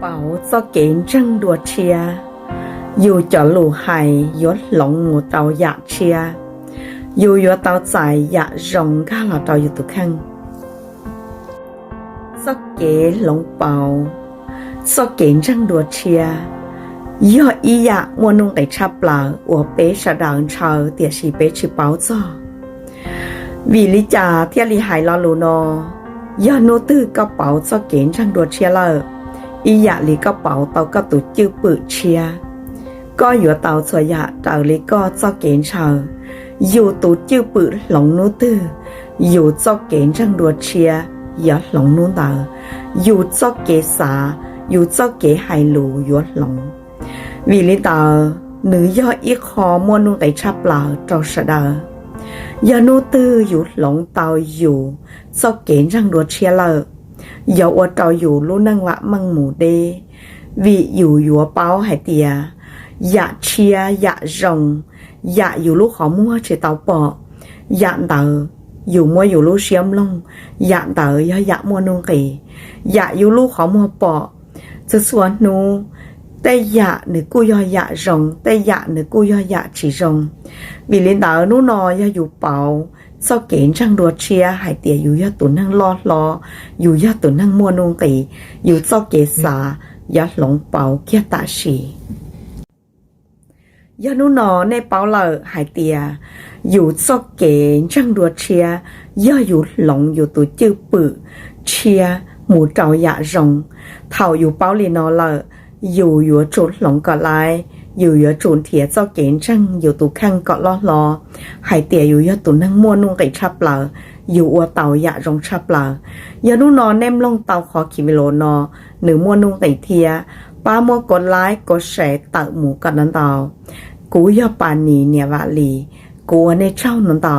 bảo cho kiến trăng đùa chia dù cho lù hài yốt lỏng ngủ tàu dạ chia dù yốt tàu chạy dạ rồng ga là tàu dù tụ khăn cho kế lỏng bảo cho kiến trăng đùa chia yô ý dạ mua nung tay chạp là ủa bế sả đảng chờ tỉa xì bế chì báo cho vì lý trà thiết lý hài lo lù nò yô nô tư cao bảo cho kiến trăng đùa chia lờ อียาลีก็เป่าเตาก็ตุจื้อปืเชียก็อยู่เตาสวยะเตาลีก็เจ้าเกณฑ์ชาวอยู่ตุจื้อปืหลงนู้ตื้ออยู่เจ้าเกณฑ์จังรัวเชียอย่าหลงนู้เตาอยู่เจ้าเกษาอยู่เจ้าเกไฮลูยัวหลงวิลิตาหรือย่ออีคอมวนุไตชับเปล่าเจ้าสะดายานูตื้ออยู่หลงเตาอยู่เจ้าเกณฑ์จังรัวเชียเลอ อย่วอดต่ออยู่รู้นั่งวะมังหมูเดวิอยู่หัวเป้าหายเตียอยากเชียอยากรงอยากอยู่ลูกขอมัวเฉยเตาปออยากเตออยู่มัวอยู่ลูกเชียมลงอยากเตอย่าอยากมัวนุ่งกีอยากอยู่ลูกขอมัวปอจะสวนนูแต่อย่าหนือกูย่อยากรงแต่อย่าหนือกูย่อยากฉีรงบิลินเตอนู่นอย่าอยู่เป้า ซอกเกนช่างรัวเชียหายเตียอยู่ยอดตุนนั่งลอดลอ อยู่ยอดตุนนั่งมัวนุงตี อยู่ซอกเกสายัดหลงเปาเกียตาชียานุนอในเปาเหล่าหายเตีย อยู่ซอกเกนช่างรัวเชียย่ออยู่หลงอยู่ตัวจื้อปือเชียหมูเจ้าหยารงเท่าอยู่เปาลีนอเหล่าอยู่อยู่จุดหลงก็ไล อยู่เยอะจูนเถียเจ้าเก๋งช่างอยู่ตูข้างเกาะล้อล้อหายเตี๋ยอยู่เยอะตูนั่งมั่วนุ่งไก่ชับเปล่าอยู่อัวเต่าอยะรองชับเปล่าอย่านู่นอนแนมล่องเตาขอขีมิโลนอหนือมั่วนุ่งไก่เทียป้ามัวกดไลค์กดแชร์ตักหมูกับนันเตากูย่อปานีเนี่ยวะลีกูในเช่านันเตา